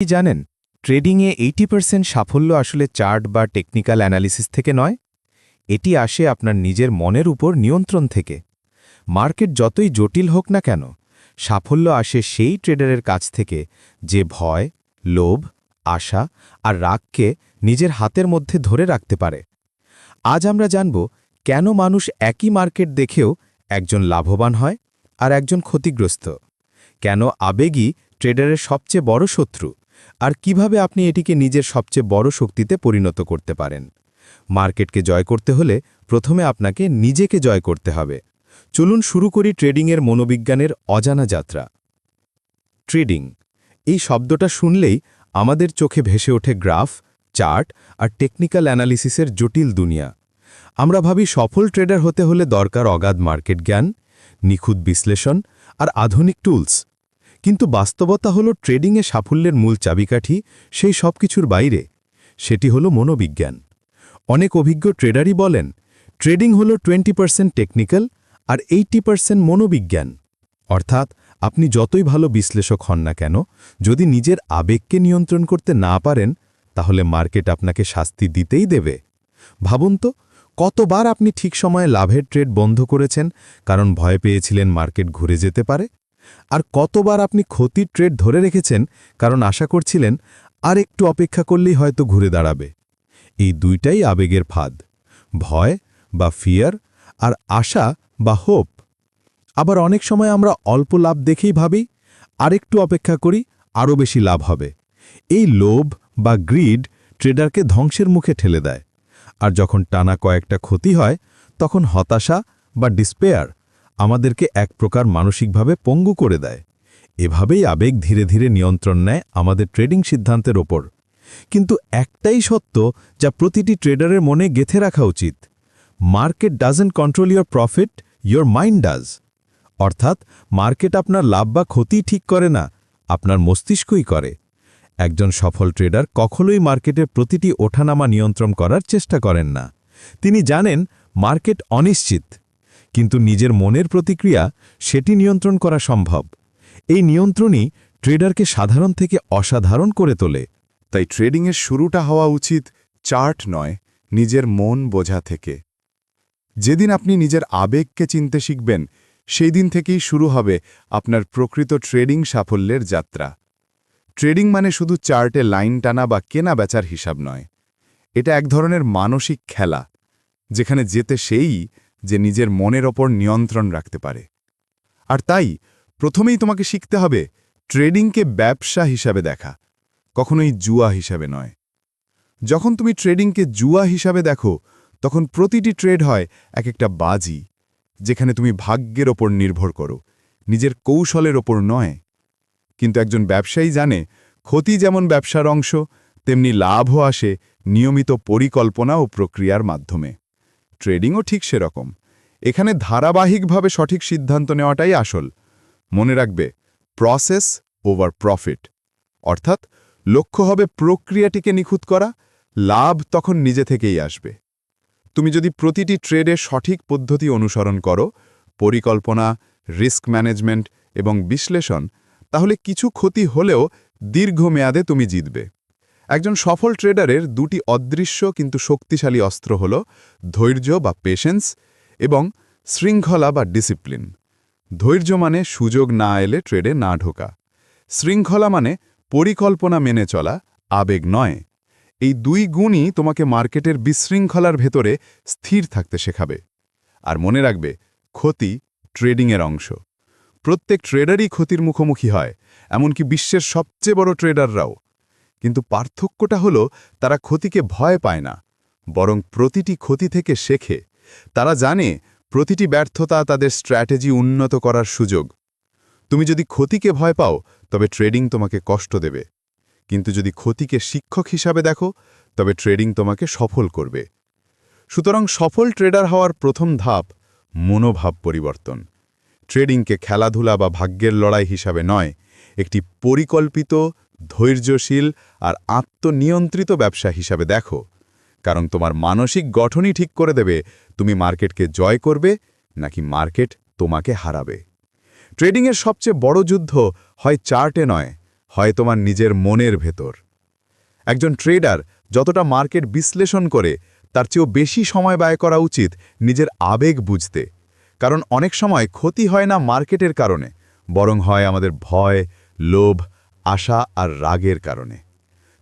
কি জানেন? ট্রেডিংয়ে eighty percent সাফল্য আসলে চার্ট বা টেকনিক্যাল অ্যানালিসিস থেকে নয়। এটি আসে আপনার নিজের মনের উপর নিয়ন্ত্রণ থেকে। মার্কেট যতই জটিল হোক না কেন, সাফল্য আসে সেই ট্রেডারের কাছ থেকে যে ভয়, লোভ, আশা আর রাগকে নিজের হাতের মধ্যে ধরে রাখতে পারে। আজ আমরা জানব কেন মানুষ একই মার্কেট দেখেও একজন লাভবান হয় আর একজন ক্ষতিগ্রস্ত। কেন আবেগই ট্রেডারের সবচেয়ে বড় শত্রু? আর কীভাবে আপনি এটিকে নিজের সবচেয়ে বড় শক্তিতে পরিণত করতে পারেন? মার্কেটকে জয় করতে হলে প্রথমে আপনাকে নিজেকে জয় করতে হবে। চলুন শুরু করি ট্রেডিংয়ের মনোবিজ্ঞানের অজানা যাত্রা। ট্রেডিং। এই শব্দটা শুনলেই আমাদের চোখে ভেসে ওঠে গ্রাফ, চার্ট আর টেকনিক্যাল অ্যানালিসিসের জটিল দুনিয়া। আমরা ভাবি সফল ট্রেডার হতে হলে দরকার অগাধ মার্কেট জ্ঞান, নিখুঁত বিশ্লেষণ আর আধুনিক টুলস। কিন্তু বাস্তবতা হল ট্রেডিংয়ে সাফল্যের মূল চাবিকাঠি সেই সব কিছুর বাইরে। সেটি হল মনোবিজ্ঞান। অনেক অভিজ্ঞ ট্রেডারই বলেন, ট্রেডিং হল টোয়েন্টি পার্সেন্ট টেকনিক্যাল আর এইটি পার্সেন্ট মনোবিজ্ঞান। অর্থাৎ আপনি যতই ভালো বিশ্লেষক হন না কেন, যদি নিজের আবেগকে নিয়ন্ত্রণ করতে না পারেন, তাহলে মার্কেট আপনাকে শাস্তি দিতেই দেবে। ভাবুন তো, কতবার আপনি ঠিক সময়ে লাভের ট্রেড বন্ধ করেছেন, কারণ ভয় পেয়েছিলেন মার্কেট ঘুরে যেতে পারে? আর কতবার আপনি ক্ষতির ট্রেড ধরে রেখেছেন, কারণ আশা করছিলেন আর একটু অপেক্ষা করলেই হয়তো ঘুরে দাঁড়াবে। এই দুইটাই আবেগের ফাঁদ, ভয় বা ফিয়ার আর আশা বা হোপ আবার অনেক সময় আমরা অল্প লাভ দেখেই ভাবি আরেকটু অপেক্ষা করি, আরও বেশি লাভ হবে। এই লোভ বা গ্রিড ট্রেডারকে ধ্বংসের মুখে ঠেলে দেয়। আর যখন টানা কয়েকটা ক্ষতি হয়, তখন হতাশা বা ডিসপেয়ার আমাদেরকে এক প্রকার মানসিকভাবে পঙ্গু করে দেয়। এভাবেই আবেগ ধীরে ধীরে নিয়ন্ত্রণ নেয় আমাদের ট্রেডিং সিদ্ধান্তের ওপর। কিন্তু একটাই সত্য যা প্রতিটি ট্রেডারের মনে গেথে রাখা উচিত। Market doesn't control your profit your mind does. অর্থাৎ মার্কেট আপনার লাভ বা ক্ষতি ঠিক করে না, আপনার মস্তিষ্কই করে। একজন সফল ট্রেডার কখনোই মার্কেটের প্রতিটি ওঠানামা নিয়ন্ত্রণ করার চেষ্টা করেন না। তিনি জানেন, মার্কেট অনিশ্চিত। কিন্তু নিজের মনের প্রতিক্রিয়া সেটি নিয়ন্ত্রণ করা সম্ভব। এই নিয়ন্ত্রণই ট্রেডারকে সাধারণ থেকে অসাধারণ করে তোলে। তাই ট্রেডিংয়ের শুরুটা হওয়া উচিত চার্ট নয়, নিজের মন বোঝা থেকে। যেদিন আপনি নিজের আবেগকে চিনতে শিখবেন, সেই দিন থেকেই শুরু হবে আপনার প্রকৃত ট্রেডিং সাফল্যের যাত্রা। ট্রেডিং মানে শুধু চার্টে লাইন টানা বা কেনা বেচার হিসাব নয়। এটা এক ধরনের মানসিক খেলা, যেখানে যেতে সেই যে নিজের মনের ওপর নিয়ন্ত্রণ রাখতে পারে। আর তাই প্রথমেই তোমাকে শিখতে হবে ট্রেডিংকে ব্যবসা হিসাবে দেখা, কখনোই জুয়া হিসাবে নয়। যখন তুমি ট্রেডিংকে জুয়া হিসাবে দেখো, তখন প্রতিটি ট্রেড হয় এক একটা বাজি, যেখানে তুমি ভাগ্যের ওপর নির্ভর করো, নিজের কৌশলের ওপর নয়। কিন্তু একজন ব্যবসায়ী জানে, ক্ষতি যেমন ব্যবসার অংশ, তেমনি লাভও আসে নিয়মিত পরিকল্পনা ও প্রক্রিয়ার মাধ্যমে। ট্রেডিংও ঠিক সেরকম। এখানে ধারাবাহিকভাবে সঠিক সিদ্ধান্ত নেওয়াটাই আসল। মনে রাখবে প্রসেস ওভার প্রফিট অর্থাৎ লক্ষ্য হবে প্রক্রিয়াটিকে নিখুঁত করা, লাভ তখন নিজে থেকেই আসবে। তুমি যদি প্রতিটি ট্রেডে সঠিক পদ্ধতি অনুসরণ করো, পরিকল্পনা রিস্ক ম্যানেজমেন্ট এবং বিশ্লেষণ, তাহলে কিছু ক্ষতি হলেও দীর্ঘমেয়াদে তুমি জিতবে। একজন সফল ট্রেডারের দুটি অদৃশ্য কিন্তু শক্তিশালী অস্ত্র হল ধৈর্য বা পেশেন্স এবং শৃঙ্খলা বা ডিসিপ্লিন। ধৈর্য মানে সুযোগ না এলে ট্রেডে না ঢোকা। শৃঙ্খলা মানে পরিকল্পনা মেনে চলা, আবেগ নয়। এই দুই গুণই তোমাকে মার্কেটের বিশৃঙ্খলার ভেতরে স্থির থাকতে শেখাবে। আর মনে রাখবে, ক্ষতি ট্রেডিংয়ের অংশ। প্রত্যেক ট্রেডারই ক্ষতির মুখোমুখি হয়, এমনকি বিশ্বের সবচেয়ে বড় ট্রেডাররাও। কিন্তু পার্থক্যটা হলো তারা ক্ষতিকে ভয় পায় না, বরং প্রতিটি ক্ষতি থেকে শেখে। তারা জানে প্রতিটি ব্যর্থতা তাদের স্ট্র্যাটেজি উন্নত করার সুযোগ। তুমি যদি ক্ষতিকে ভয় পাও, তবে ট্রেডিং তোমাকে কষ্ট দেবে। কিন্তু যদি ক্ষতিকে শিক্ষক হিসাবে দেখো, তবে ট্রেডিং তোমাকে সফল করবে। সুতরাং সফল ট্রেডার হওয়ার প্রথম ধাপ মনোভাব পরিবর্তন। ট্রেডিংকে খেলাধুলা বা ভাগ্যের লড়াই হিসাবে নয়, একটি পরিকল্পিত ধৈর্যশীল আর আত্মনিয়ন্ত্রিত ব্যবসা হিসাবে দেখো। কারণ তোমার মানসিক গঠনই ঠিক করে দেবে, তুমি মার্কেটকে জয় করবে নাকি মার্কেট তোমাকে হারাবে। ট্রেডিংয়ের সবচেয়ে বড় যুদ্ধ হয় চার্টে নয়, হয় তোমার নিজের মনের ভেতর। একজন ট্রেডার যতটা মার্কেট বিশ্লেষণ করে, তার চেয়েও বেশি সময় ব্যয় করা উচিত নিজের আবেগ বুঝতে। কারণ অনেক সময় ক্ষতি হয় না মার্কেটের কারণে, বরং হয় আমাদের ভয়, লোভ আশা আর রাগের কারণে।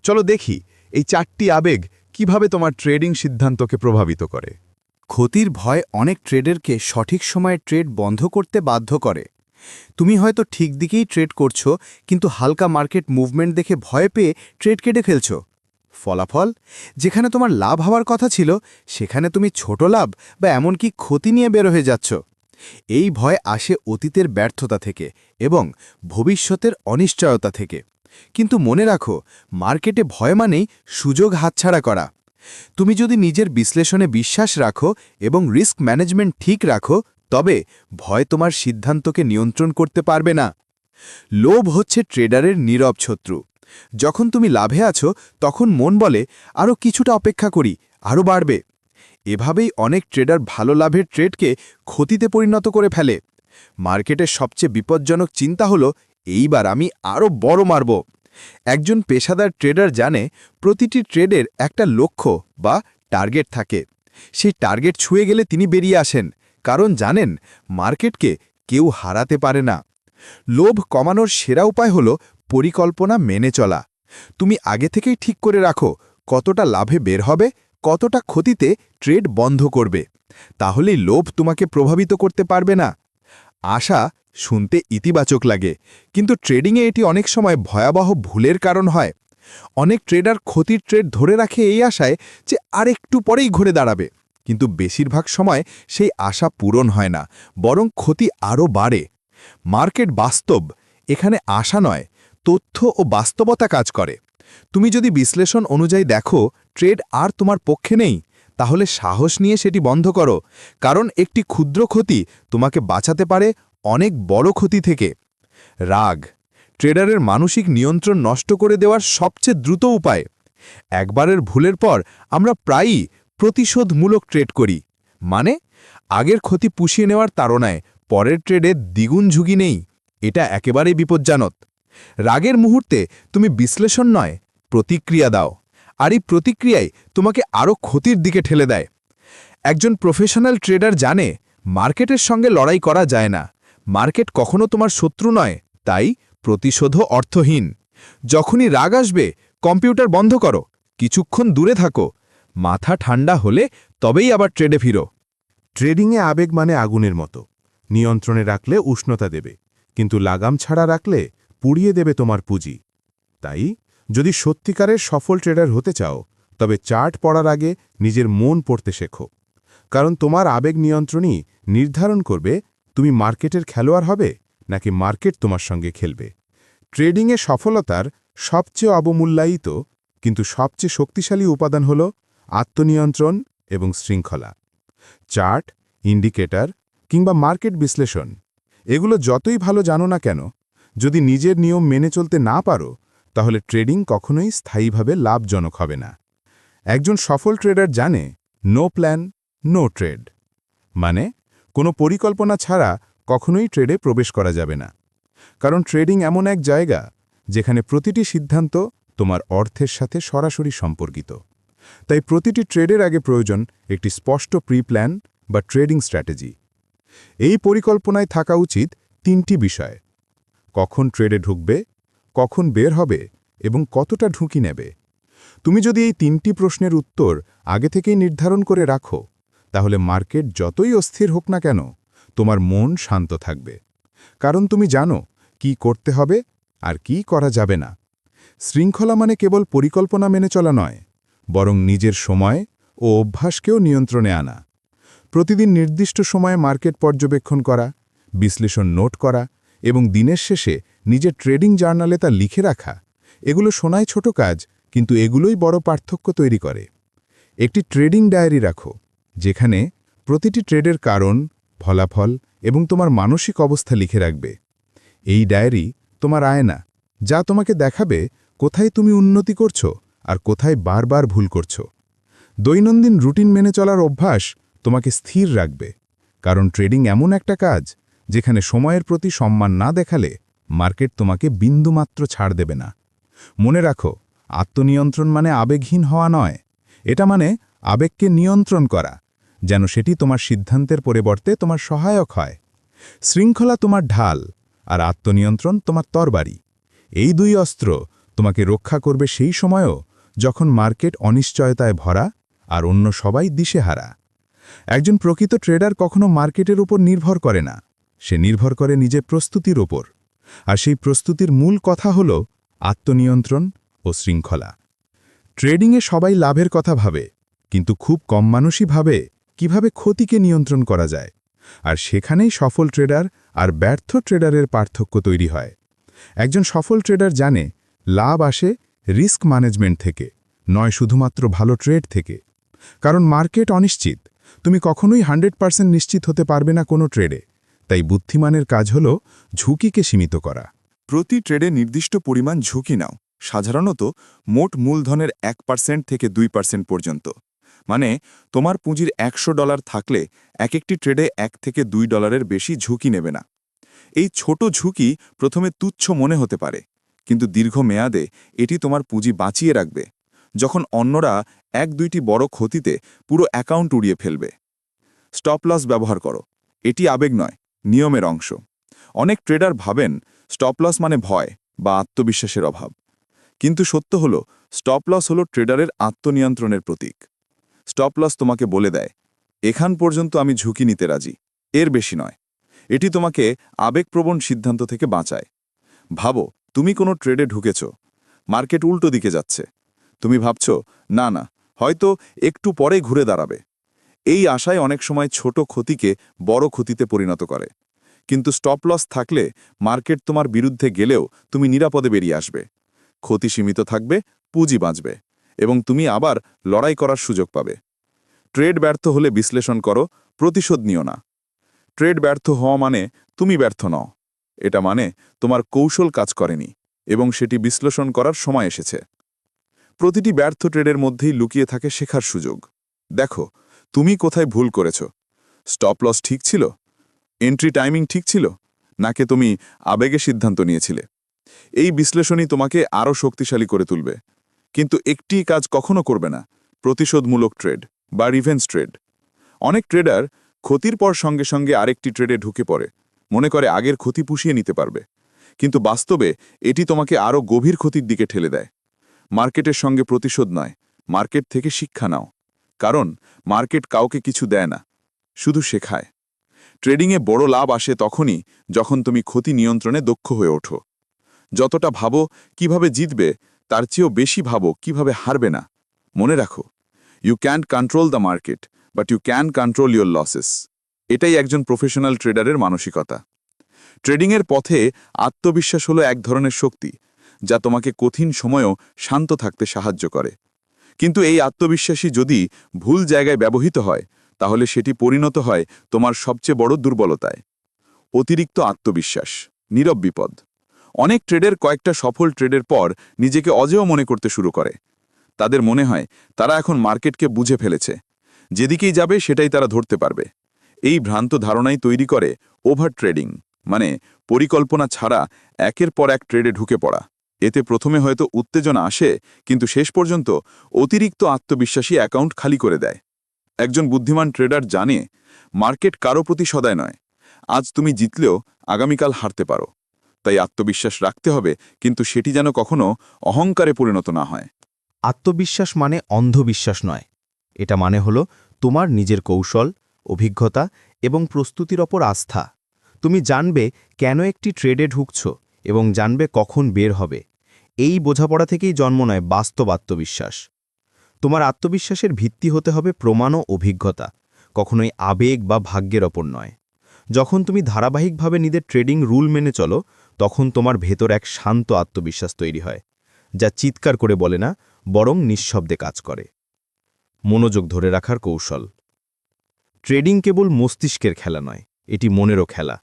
চলো দেখি এই চারটি আবেগ কীভাবে তোমার ট্রেডিং সিদ্ধান্তকে প্রভাবিত করে। ক্ষতির ভয় অনেক ট্রেডারকে সঠিক সময়ে ট্রেড বন্ধ করতে বাধ্য করে। তুমি হয়তো ঠিক দিকেই ট্রেড করছ, কিন্তু হালকা মার্কেট মুভমেন্ট দেখে ভয় পেয়ে ট্রেড কেটে ফেলছ। ফলাফল? যেখানে তোমার লাভ হওয়ার কথা ছিল, সেখানে তুমি ছোট লাভ বা এমনকি ক্ষতি নিয়ে বের হয়ে যাচ্ছ। এই ভয় আসে অতীতের ব্যর্থতা থেকে এবং ভবিষ্যতের অনিশ্চয়তা থেকে। কিন্তু মনে রাখো, মার্কেটে ভয় মানেই সুযোগ হাতছাড়া করা। তুমি যদি নিজের বিশ্লেষণে বিশ্বাস রাখো এবং রিস্ক ম্যানেজমেন্ট ঠিক রাখো, তবে ভয় তোমার সিদ্ধান্তকে নিয়ন্ত্রণ করতে পারবে না। লোভ হচ্ছে ট্রেডারের নীরব শত্রু। যখন তুমি লাভে আছো, তখন মন বলে আরও কিছুটা অপেক্ষা করি আরও বাড়বে। এভাবেই অনেক ট্রেডার ভালো লাভের ট্রেডকে ক্ষতিতে পরিণত করে ফেলে। মার্কেটের সবচেয়ে বিপজ্জনক চিন্তা হলো, এইবার আমি আরও বড় মারব। একজন পেশাদার ট্রেডার জানে প্রতিটি ট্রেডের একটা লক্ষ্য বা টার্গেট থাকে। সেই টার্গেট ছুঁয়ে গেলে তিনি বেরিয়ে আসেন, কারণ জানেন মার্কেটকে কেউ হারাতে পারে না। লোভ কমানোর সেরা উপায় হল পরিকল্পনা মেনে চলা। তুমি আগে থেকেই ঠিক করে রাখো, কতটা লাভে বের হবে কতটা ক্ষতিতে ট্রেড বন্ধ করবে, তাহলেই লোভ তোমাকে প্রভাবিত করতে পারবে না। আশা শুনতে ইতিবাচক লাগে, কিন্তু ট্রেডিংয়ে এটি অনেক সময় ভয়াবহ ভুলের কারণ হয়। অনেক ট্রেডার ক্ষতির ট্রেড ধরে রাখে এই আশায় যে আর একটু পরেই ঘুরে দাঁড়াবে, কিন্তু বেশিরভাগ সময় সেই আশা পূরণ হয় না, বরং ক্ষতি আরও বাড়ে। মার্কেট বাস্তব, এখানে আশা নয়, তথ্য ও বাস্তবতা কাজ করে। তুমি যদি বিশ্লেষণ অনুযায়ী দেখো ট্রেড আর তোমার পক্ষে নেই, তাহলে সাহস নিয়ে সেটি বন্ধ করো, কারণ একটি ক্ষুদ্র ক্ষতি তোমাকে বাঁচাতে পারে অনেক বড় ক্ষতি থেকে। রাগ ট্রেডারের মানসিক নিয়ন্ত্রণ নষ্ট করে দেওয়ার সবচেয়ে দ্রুত উপায়। একবারের ভুলের পর আমরা প্রায়ই প্রতিশোধমূলক ট্রেড করি মানে আগের ক্ষতি পুষিয়ে নেওয়ার তাড়নায় পরের ট্রেডে দ্বিগুণ ঝুঁকি নেই, এটা একেবারেই বিপজ্জানত রাগের মুহূর্তে তুমি বিশ্লেষণ নয় প্রতিক্রিয়া দাও। আর এই প্রতিক্রিয়ায় তোমাকে আরও ক্ষতির দিকে ঠেলে দেয়। একজন প্রফেশনাল ট্রেডার জানে, মার্কেটের সঙ্গে লড়াই করা যায় না। মার্কেট কখনো তোমার শত্রু নয়, তাই প্রতিশোধও অর্থহীন। যখনই রাগ আসবে, কম্পিউটার বন্ধ করো। কিছুক্ষণ দূরে থাকো। মাথা ঠান্ডা হলে তবেই আবার ট্রেডে ফিরো। ট্রেডিংয়ে আবেগ মানে আগুনের মতো। নিয়ন্ত্রণে রাখলে উষ্ণতা দেবে, কিন্তু লাগাম ছাড়া রাখলে পুড়িয়ে দেবে তোমার পুঁজি। তাই যদি সত্যিকারের সফল ট্রেডার হতে চাও, তবে চার্ট পড়ার আগে নিজের মন পড়তে শেখো। কারণ তোমার আবেগ নিয়ন্ত্রণই নির্ধারণ করবে তুমি মার্কেটের খেলোয়াড় হবে নাকি মার্কেট তোমার সঙ্গে খেলবে। ট্রেডিংয়ে সফলতার সবচেয়ে অবমূল্যায়িত, কিন্তু সবচেয়ে শক্তিশালী উপাদান হল আত্মনিয়ন্ত্রণ এবং শৃঙ্খলা। চার্ট ইন্ডিকেটর কিংবা মার্কেট বিশ্লেষণ, এগুলো যতই ভালো জানো না কেন, যদি নিজের নিয়ম মেনে চলতে না পারো তাহলে ট্রেডিং কখনোই স্থায়ীভাবে লাভজনক হবে না। একজন সফল ট্রেডার জানে, নো প্ল্যান, নো ট্রেড। মানে কোনো পরিকল্পনা ছাড়া কখনোই ট্রেডে প্রবেশ করা যাবে না। কারণ ট্রেডিং এমন এক জায়গা, যেখানে প্রতিটি সিদ্ধান্ত তোমার অর্থের সাথে সরাসরি সম্পর্কিত। তাই প্রতিটি ট্রেডের আগে প্রয়োজন একটি স্পষ্ট প্রি প্ল্যান বা ট্রেডিং স্ট্র্যাটেজি। এই পরিকল্পনায় থাকা উচিত তিনটি বিষয়। কখন ট্রেডে ঢুকবে কখন বের হবে এবং কতটা ঢুঁকি নেবে? তুমি যদি এই তিনটি প্রশ্নের উত্তর আগে থেকেই নির্ধারণ করে রাখো, তাহলে মার্কেট যতই অস্থির হোক না কেন, তোমার মন শান্ত থাকবে। কারণ তুমি জানো কি করতে হবে আর কি করা যাবে না। শৃঙ্খলা মানে কেবল পরিকল্পনা মেনে চলা নয়, বরং নিজের সময় ও অভ্যাসকেও নিয়ন্ত্রণে আনা। প্রতিদিন নির্দিষ্ট সময়ে মার্কেট পর্যবেক্ষণ করা, বিশ্লেষণ নোট করা এবং দিনের শেষে নিজের ট্রেডিং জার্নালে তা লিখে রাখা, এগুলো শোনায় ছোট কাজ, কিন্তু এগুলোই বড় পার্থক্য তৈরি করে। একটি ট্রেডিং ডায়েরি রাখো, যেখানে প্রতিটি ট্রেডের কারণ, ফলাফল এবং তোমার মানসিক অবস্থা লিখে রাখবে। এই ডায়েরি তোমার আয়না, যা তোমাকে দেখাবে কোথায় তুমি উন্নতি করছ আর কোথায় বারবার ভুল করছ। দৈনন্দিন রুটিন মেনে চলার অভ্যাস তোমাকে স্থির রাখবে, কারণ ট্রেডিং এমন একটা কাজ, যেখানে সময়ের প্রতি সম্মান না দেখালে মার্কেট তোমাকে বিন্দুমাত্র ছাড় দেবে না। মনে রাখো, আত্মনিয়ন্ত্রণ মানে আবেগহীন হওয়া নয়। এটা মানে আবেগকে নিয়ন্ত্রণ করা, যেন সেটি তোমার সিদ্ধান্তের পরিবর্তে তোমার সহায়ক হয়। শৃঙ্খলা তোমার ঢাল, আর আত্মনিয়ন্ত্রণ তোমার তরবারি। এই দুই অস্ত্র তোমাকে রক্ষা করবে সেই সময়ও যখন মার্কেট অনিশ্চয়তায় ভরা আর অন্য সবাই দিশেহারা। একজন প্রকৃত ট্রেডার কখনো মার্কেটের উপর নির্ভর করে না। সে নির্ভর করে নিজের প্রস্তুতির ওপর আর সেই প্রস্তুতির মূল কথা হল আত্মনিয়ন্ত্রণ ও শৃঙ্খলা। ট্রেডিংয়ে সবাই লাভের কথা ভাবে, কিন্তু খুব কম মানুষই ভাবে কীভাবে ক্ষতিকে নিয়ন্ত্রণ করা যায়। আর সেখানেই সফল ট্রেডার আর ব্যর্থ ট্রেডারের পার্থক্য তৈরি হয়। একজন সফল ট্রেডার জানে লাভ আসে রিস্ক ম্যানেজমেন্ট থেকে, নয় শুধুমাত্র ভালো ট্রেড থেকে। কারণ মার্কেট অনিশ্চিত। তুমি কখনোই হান্ড্রেড নিশ্চিত হতে পারবে না কোনো ট্রেডে। তাই বুদ্ধিমানের কাজ হল ঝুঁকিকে সীমিত করা। প্রতি ট্রেডে নির্দিষ্ট পরিমাণ ঝুঁকি নাও, সাধারণত মোট মূলধনের এক পার্সেন্ট থেকে দুই পার্সেন্ট পর্যন্ত। মানে তোমার পুঁজির একশো ডলার থাকলে এক একটি ট্রেডে এক থেকে দুই ডলারের বেশি ঝুঁকি নেবে না। এই ছোট ঝুঁকি প্রথমে তুচ্ছ মনে হতে পারে, কিন্তু দীর্ঘ মেয়াদে এটি তোমার পুঁজি বাঁচিয়ে রাখবে, যখন অন্যরা এক দুইটি বড় ক্ষতিতে পুরো অ্যাকাউন্ট উড়িয়ে ফেলবে। স্টপ লস ব্যবহার করো, এটি আবেগ নয় নিয়মের অংশ। অনেক ট্রেডার ভাবেন স্টপ লস মানে ভয় বা আত্মবিশ্বাসের অভাব। কিন্তু সত্য হল স্টপ লস হল ট্রেডারের আত্মনিয়ন্ত্রণের প্রতীক। স্টপ লস তোমাকে বলে দেয়, এখান পর্যন্ত আমি ঝুঁকি নিতে রাজি। এর বেশি নয়। এটি তোমাকে আবেগপ্রবণ সিদ্ধান্ত থেকে বাঁচায়। ভাবো, তুমি কোনো ট্রেডে ঢুকেছ। মার্কেট উল্টো দিকে যাচ্ছে। তুমি ভাবছ, না না, হয়তো একটু পরে ঘুরে দাঁড়াবে। এই আশায় অনেক সময় ছোট ক্ষতিকে বড় ক্ষতিতে পরিণত করে। কিন্তু স্টপ লস থাকলে মার্কেট তোমার বিরুদ্ধে গেলেও তুমি নিরাপদে বেরিয়ে আসবে। ক্ষতি সীমিত থাকবে, পুঁজি বাঁচবে এবং তুমি আবার লড়াই করার সুযোগ পাবে। ট্রেড ব্যর্থ হলে বিশ্লেষণ করো, প্রতিশোধ নিও না। ট্রেড ব্যর্থ হওয়া মানে তুমি ব্যর্থ নও। এটা মানে তোমার কৌশল কাজ করেনি এবং সেটি বিশ্লেষণ করার সময় এসেছে। প্রতিটি ব্যর্থ ট্রেডের মধ্যেই লুকিয়ে থাকে শেখার সুযোগ। দেখো তুমি কোথায় ভুল করেছ? স্টপ লস ঠিক ছিল? এন্ট্রি টাইমিং ঠিক ছিল? নাকি তুমি আবেগে সিদ্ধান্ত নিয়েছিলে? এই বিশ্লেষণই তোমাকে আরও শক্তিশালী করে তুলবে। কিন্তু একটি কাজ কখনো করবে না। প্রতিশোধমূলক ট্রেড বা রিভেন্স ট্রেড অনেক ট্রেডার ক্ষতির পর সঙ্গে সঙ্গে আরেকটি ট্রেডে ঢুকে পড়ে। মনে করে আগের ক্ষতি পুষিয়ে নিতে পারবে। কিন্তু বাস্তবে এটি তোমাকে আরও গভীর ক্ষতির দিকে ঠেলে দেয়। মার্কেটের সঙ্গে প্রতিশোধ নয়। মার্কেট থেকে শিক্ষা নাও। কারণ মার্কেট কাউকে কিছু দেয় না, শুধু শেখায়। ট্রেডিংয়ে বড় লাভ আসে তখনই যখন তুমি ক্ষতি নিয়ন্ত্রণে দক্ষ হয়ে ওঠো। যতটা ভাবো কীভাবে জিতবে, তার চেয়েও বেশি ভাবো কীভাবে হারবে না। মনে রাখো you can't control the market but you can control your losses এটাই একজন প্রফেশনাল ট্রেডারের মানসিকতা। ট্রেডিংয়ের পথে আত্মবিশ্বাস হলো এক ধরনের শক্তি, যা তোমাকে কঠিন সময়েও শান্ত থাকতে সাহায্য করে। কিন্তু এই আত্মবিশ্বাসী যদি ভুল জায়গায় ব্যবহৃত হয়, তাহলে সেটি পরিণত হয় তোমার সবচেয়ে বড় দুর্বলতায়। অতিরিক্ত আত্মবিশ্বাস, নীরব বিপদ। অনেক ট্রেডের কয়েকটা সফল ট্রেডের পর নিজেকে অজেয় মনে করতে শুরু করে। তাদের মনে হয় তারা এখন মার্কেটকে বুঝে ফেলেছে। যেদিকেই যাবে সেটাই তারা ধরতে পারবে। এই ভ্রান্ত ধারণাই তৈরি করে ওভার ট্রেডিং মানে পরিকল্পনা ছাড়া একের পর এক ট্রেডে ঢুকে পড়া। এতে প্রথমে হয়তো উত্তেজনা আসে, কিন্তু শেষ পর্যন্ত অতিরিক্ত আত্মবিশ্বাসী অ্যাকাউন্ট খালি করে দেয়। একজন বুদ্ধিমান ট্রেডার জানে, মার্কেট কারও প্রতি সদায় নয়। আজ তুমি জিতলেও আগামীকাল হারতে পারো। তাই আত্মবিশ্বাস রাখতে হবে, কিন্তু সেটি যেন কখনো অহংকারে পরিণত না হয়। আত্মবিশ্বাস মানে অন্ধবিশ্বাস নয়। এটা মানে হলো তোমার নিজের কৌশল, অভিজ্ঞতা এবং প্রস্তুতির ওপর আস্থা। তুমি জানবে কেন একটি ট্রেডে ঢুকছ। এবং জানবে কখন বের হবে। এই বোঝাপড়া থেকেই জন্ম নেয় বাস্তব আত্মবিশ্বাস। তোমার আত্মবিশ্বাসের ভিত্তি হতে হবে প্রমাণ ও অভিজ্ঞতা, কখনোই আবেগ বা ভাগ্যের ওপর নয়। যখন তুমি ধারাবাহিকভাবে নিজের ট্রেডিং রুল মেনে চলো, তখন তোমার ভেতর এক শান্ত আত্মবিশ্বাস তৈরি হয়, যা চিৎকার করে বলে না, বরং নিঃশব্দে কাজ করে। মনোযোগ ধরে রাখার কৌশল। ট্রেডিং কেবল মস্তিষ্কের খেলা নয়, এটি মনেরও খেলা।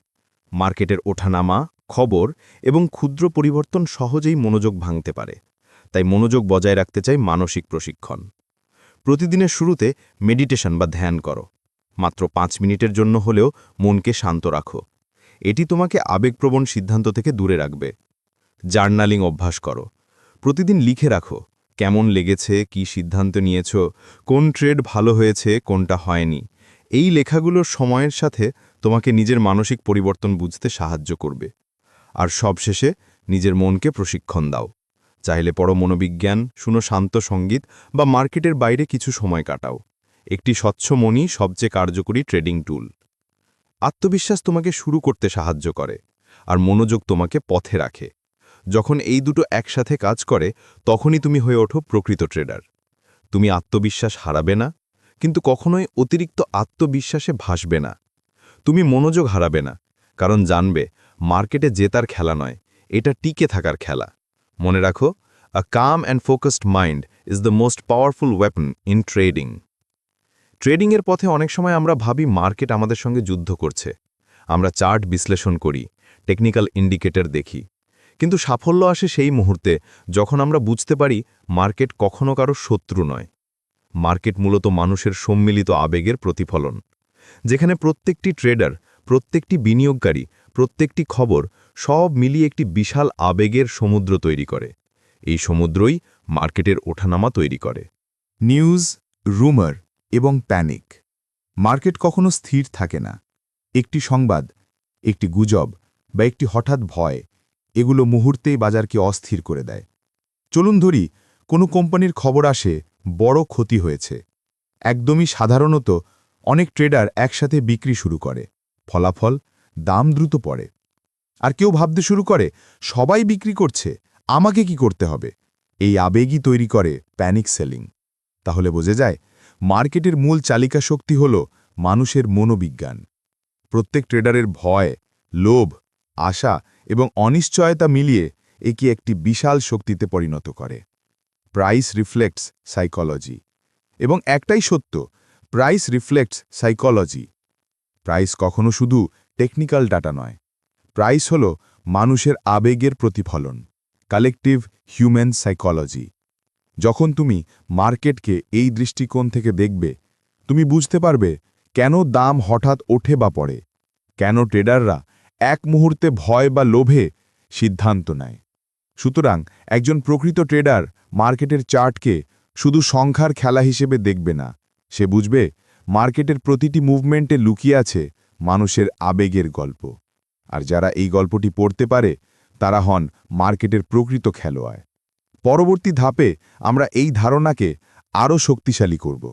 মার্কেটের ওঠানামা খবর এবং ক্ষুদ্র পরিবর্তন সহজেই মনোযোগ ভাঙতে পারে। তাই মনোযোগ বজায় রাখতে চাই মানসিক প্রশিক্ষণ। প্রতিদিনের শুরুতে মেডিটেশন বা ধ্যান করো। মাত্র পাঁচ মিনিটের জন্য হলেও মনকে শান্ত রাখো। এটি তোমাকে আবেগপ্রবণ সিদ্ধান্ত থেকে দূরে রাখবে। জার্নালিং অভ্যাস করো। প্রতিদিন লিখে রাখো, কেমন লেগেছে, কি সিদ্ধান্ত নিয়েছ, কোন ট্রেড ভালো হয়েছে, কোনটা হয়নি। এই লেখাগুলোর সময়ের সাথে তোমাকে নিজের মানসিক পরিবর্তন বুঝতে সাহায্য করবে। আর সবশেষে নিজের মনকে প্রশিক্ষণ দাও। চাইলে পড়ো মনোবিজ্ঞান, শুনো শান্ত সংগীত বা মার্কেটের বাইরে কিছু সময় কাটাও। একটি স্বচ্ছ মনই সবচেয়ে কার্যকরী ট্রেডিং টুল। আত্মবিশ্বাস তোমাকে শুরু করতে সাহায্য করে আর মনোযোগ তোমাকে পথে রাখে। যখন এই দুটো একসাথে কাজ করে, তখনই তুমি হয়ে ওঠো প্রকৃত ট্রেডার। তুমি আত্মবিশ্বাস হারাবে না, কিন্তু কখনোই অতিরিক্ত আত্মবিশ্বাসে ভাসবে না। তুমি মনোযোগ হারাবে না, কারণ জানবে মার্কেটে জেতার খেলা নয়, এটা টিকে থাকার খেলা। মনে রাখো a calm and focused mind is the most powerful weapon in trading ট্রেডিংয়ের পথে অনেক সময় আমরা ভাবি মার্কেট আমাদের সঙ্গে যুদ্ধ করছে। আমরা চার্ট বিশ্লেষণ করি টেকনিক্যাল ইন্ডিকেটর দেখি। কিন্তু সাফল্য আসে সেই মুহূর্তে যখন আমরা বুঝতে পারি মার্কেট কখনো কারও শত্রু নয়। মার্কেট মূলত মানুষের সম্মিলিত আবেগের প্রতিফলন। যেখানে প্রত্যেকটি ট্রেডার প্রত্যেকটি বিনিয়োগকারী, প্রত্যেকটি খবর সব মিলিয়ে একটি বিশাল আবেগের সমুদ্র তৈরি করে। এই সমুদ্রই মার্কেটের ওঠানামা তৈরি করে। নিউজ, রুমার এবং প্যানিক। মার্কেট কখনো স্থির থাকে না। একটি সংবাদ, একটি গুজব বা একটি হঠাৎ ভয়, এগুলো মুহূর্তেই বাজারকে অস্থির করে দেয়। চলুন ধরি, কোনো কোম্পানির খবর আসে, বড় ক্ষতি হয়েছে। একদমই সাধারণত অনেক ট্রেডার একসাথে বিক্রি শুরু করে। ফলাফল দাম দ্রুত পড়ে। আর কেউ ভাবতে শুরু করে, সবাই বিক্রি করছে, আমাকে কি করতে হবে? এই আবেগই তৈরি করে প্যানিক সেলিং তাহলে বোঝা যায়, মার্কেটের মূল চালিকা শক্তি হল মানুষের মনোবিজ্ঞান। প্রত্যেক ট্রেডারের ভয়, লোভ, আশা এবং অনিশ্চয়তা মিলিয়ে একে একটি বিশাল শক্তিতে পরিণত করে। প্রাইস রিফ্লেক্টস সাইকোলজি এবং একটাই সত্য প্রাইস রিফ্লেক্টস সাইকোলজি প্রাইস কখনো শুধু টেকনিক্যাল ডাটা নয়। প্রাইস হল মানুষের আবেগের প্রতিফলন। Collective human psychology. যখন তুমি মার্কেটকে এই দৃষ্টিকোণ থেকে দেখবে, তুমি বুঝতে পারবে কেন দাম হঠাৎ ওঠে বা পড়ে। কেন ট্রেডাররা এক মুহূর্তে ভয় বা লোভে সিদ্ধান্ত নেয়। সুতরাং একজন প্রকৃত ট্রেডার মার্কেটের চার্টকে শুধু সংখ্যার খেলা হিসেবে দেখবে না। সে বুঝবে মার্কেটের প্রতিটি মুভমেন্টে লুকিয়ে আছে মানুষের আবেগের গল্প। আর যারা এই গল্পটি পড়তে পারে, তারা হন মার্কেটের প্রকৃত খেলোয়াড়। পরবর্তী ধাপে আমরা এই ধারণাকে আরও শক্তিশালী করব।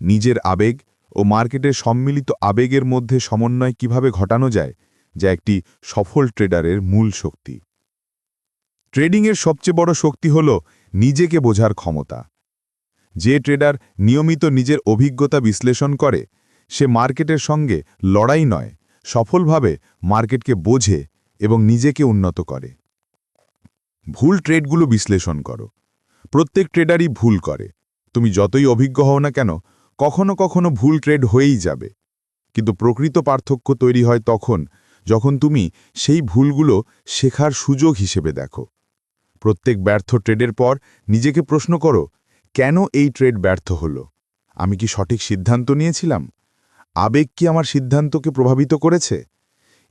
নিজের আবেগ ও মার্কেটের সম্মিলিত আবেগের মধ্যে সমন্বয় কীভাবে ঘটানো যায়, যা একটি সফল ট্রেডারের মূল শক্তি। ট্রেডিংয়ের সবচেয়ে বড় শক্তি হল নিজেকে বোঝার ক্ষমতা। যে ট্রেডার নিয়মিত নিজের অভিজ্ঞতা বিশ্লেষণ করে, সে মার্কেটের সঙ্গে লড়াই নয়, সফলভাবে মার্কেটকে বোঝে এবং নিজেকে উন্নত করে। ভুল ট্রেডগুলো বিশ্লেষণ করো। প্রত্যেক ট্রেডারই ভুল করে। তুমি যতই অভিজ্ঞ হও না কেন, কখনো কখনো ভুল ট্রেড হয়েই যাবে। কিন্তু প্রকৃত পার্থক্য তৈরি হয় তখন, যখন তুমি সেই ভুলগুলো শেখার সুযোগ হিসেবে দেখো। প্রত্যেক ব্যর্থ ট্রেডের পর নিজেকে প্রশ্ন করো কেন এই ট্রেড ব্যর্থ হলো? আমি কি সঠিক সিদ্ধান্ত নিয়েছিলাম? আবেগ কি আমার সিদ্ধান্তকে প্রভাবিত করেছে?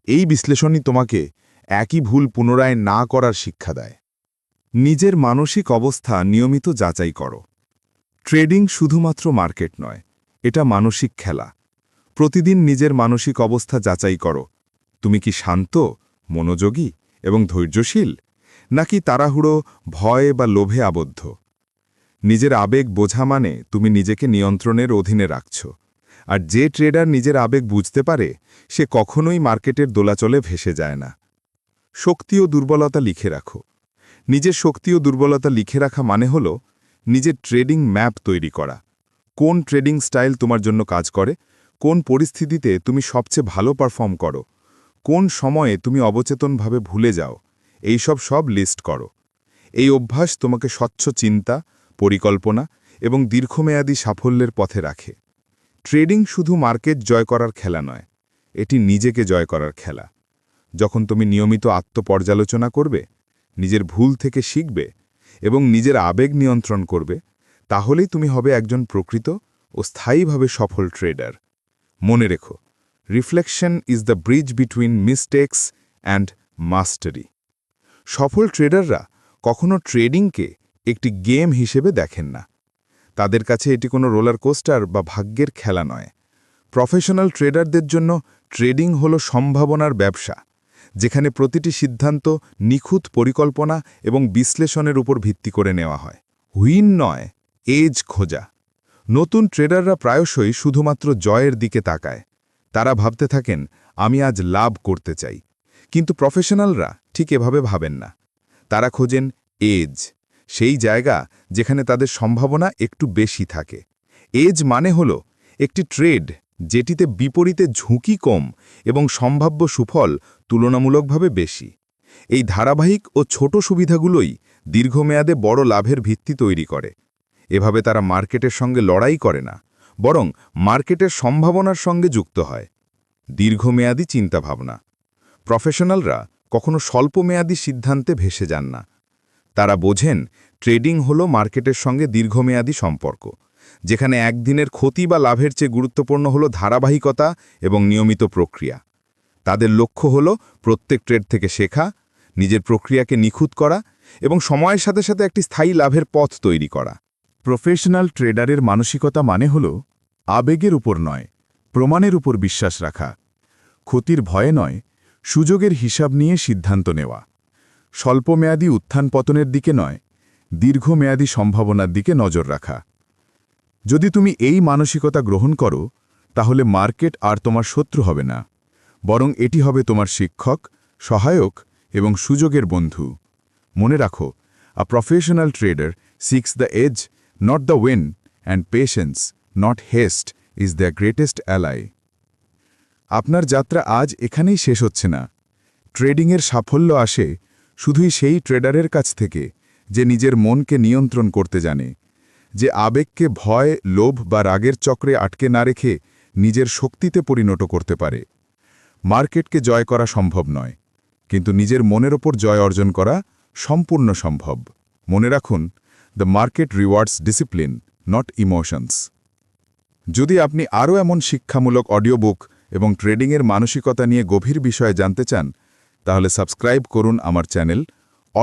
এই বিশ্লেষণই তোমাকে একই ভুল পুনরায় না করার শিক্ষা দেয়। নিজের মানসিক অবস্থা নিয়মিত যাচাই করো। ট্রেডিং শুধুমাত্র মার্কেট নয়, এটা মানসিক খেলা। প্রতিদিন নিজের মানসিক অবস্থা যাচাই করো। তুমি কি শান্ত, মনোযোগী এবং ধৈর্যশীল? নাকি তাড়াহুড়ো, ভয় বা লোভে আবদ্ধ? নিজের আবেগ বোঝা মানে তুমি নিজেকে নিয়ন্ত্রণের অধীনে রাখছ। আর যে ট্রেডার নিজের আবেগ বুঝতে পারে, সে কখনোই মার্কেটের দোলাচলে ভেসে যায় না। শক্তি ও দুর্বলতা লিখে রাখো। নিজের শক্তি ও দুর্বলতা লিখে রাখা মানে হল নিজের ট্রেডিং ম্যাপ তৈরি করা। কোন ট্রেডিং স্টাইল তোমার জন্য কাজ করে, কোন পরিস্থিতিতে তুমি সবচেয়ে ভালো পারফর্ম করো, কোন সময়ে তুমি অবচেতনভাবে ভুলে যাও, এইসব সব লিস্ট করো। এই অভ্যাস তোমাকে স্বচ্ছ চিন্তা পরিকল্পনা এবং দীর্ঘমেয়াদী সাফল্যের পথে রাখে। ট্রেডিং শুধু মার্কেট জয় করার খেলা নয়, এটি নিজেকে জয় করার খেলা। যখন তুমি নিয়মিত আত্মপর্যালোচনা করবে, নিজের ভুল থেকে শিখবে এবং নিজের আবেগ নিয়ন্ত্রণ করবে, তাহলেই তুমি হবে একজন প্রকৃত ও স্থায়ীভাবে সফল ট্রেডার। মনে রেখো, reflection is the bridge between mistakes and mastery. সফল ট্রেডাররা কখনো ট্রেডিংকে একটি গেম হিসেবে দেখেন না। তাদের কাছে এটি কোনো রোলার কোস্টার বা ভাগ্যের খেলা নয়। প্রফেশনাল ট্রেডারদের জন্য ট্রেডিং হল সম্ভাবনার ব্যবসা, যেখানে প্রতিটি সিদ্ধান্ত নিখুঁত পরিকল্পনা এবং বিশ্লেষণের উপর ভিত্তি করে নেওয়া হয়। হুইন নয়, এজ খোঁজা। নতুন ট্রেডাররা প্রায়শই শুধুমাত্র জয়ের দিকে তাকায়। তারা ভাবতে থাকেন, আমি আজ লাভ করতে চাই। কিন্তু প্রফেশনালরা ঠিক এভাবে ভাবেন না। তারা খোঁজেন, এজ। সেই জায়গা যেখানে তাদের সম্ভাবনা একটু বেশি থাকে। এজ মানে হল একটি ট্রেড যেটিতে বিপরীতে ঝুঁকি কম এবং সম্ভাব্য সুফল তুলনামূলকভাবে বেশি। এই ধারাবাহিক ও ছোট সুবিধাগুলোই দীর্ঘমেয়াদে বড় লাভের ভিত্তি তৈরি করে। এভাবে তারা মার্কেটের সঙ্গে লড়াই করে না, বরং মার্কেটের সম্ভাবনার সঙ্গে যুক্ত হয়। দীর্ঘমেয়াদী চিন্তাভাবনা। প্রফেশনালরা কখনো স্বল্পমেয়াদী সিদ্ধান্তে ভেসে যান না। তারা বোঝেন, ট্রেডিং হল মার্কেটের সঙ্গে দীর্ঘমেয়াদী সম্পর্ক, যেখানে একদিনের ক্ষতি বা লাভের চেয়ে গুরুত্বপূর্ণ হল ধারাবাহিকতা এবং নিয়মিত প্রক্রিয়া। তাদের লক্ষ্য হল প্রত্যেক ট্রেড থেকে শেখা, নিজের প্রক্রিয়াকে নিখুঁত করা এবং সময়ের সাথে সাথে একটি স্থায়ী লাভের পথ তৈরি করা। প্রফেশনাল ট্রেডারের মানসিকতা মানে হল আবেগের উপর নয়, প্রমাণের উপর বিশ্বাস রাখা। ক্ষতির ভয়ে নয়, সুযোগের হিসাব নিয়ে সিদ্ধান্ত নেওয়া। স্বল্পমেয়াদী উত্থান পতনের দিকে নয়, দীর্ঘমেয়াদী সম্ভাবনার দিকে নজর রাখা। যদি তুমি এই মানসিকতা গ্রহণ করো, তাহলে মার্কেট আর তোমার শত্রু হবে না, বরং এটি হবে তোমার শিক্ষক, সহায়ক এবং সুযোগের বন্ধু। মনে রাখো a professional trader seeks the edge not the win and patience not haste is the greatest ally আপনার যাত্রা আজ এখানেই শেষ হচ্ছে না। ট্রেডিংয়ের সাফল্য আসে শুধুই সেই ট্রেডারের কাছ থেকে, যে নিজের মনকে নিয়ন্ত্রণ করতে জানে, যে আবেগকে ভয়, লোভ বা রাগের চক্রে আটকে না রেখে নিজের শক্তিতে পরিণত করতে পারে। মার্কেটকে জয় করা সম্ভব নয়, কিন্তু নিজের মনের ওপর জয় অর্জন করা সম্পূর্ণ সম্ভব। মনে রাখুন the market rewards discipline not emotions যদি আপনি আরও এমন শিক্ষামূলক অডিও বুক এবং ট্রেডিংয়ের মানসিকতা নিয়ে গভীর বিষয়ে জানতে চান তাহলে সাবস্ক্রাইব করুন আমার চ্যানেল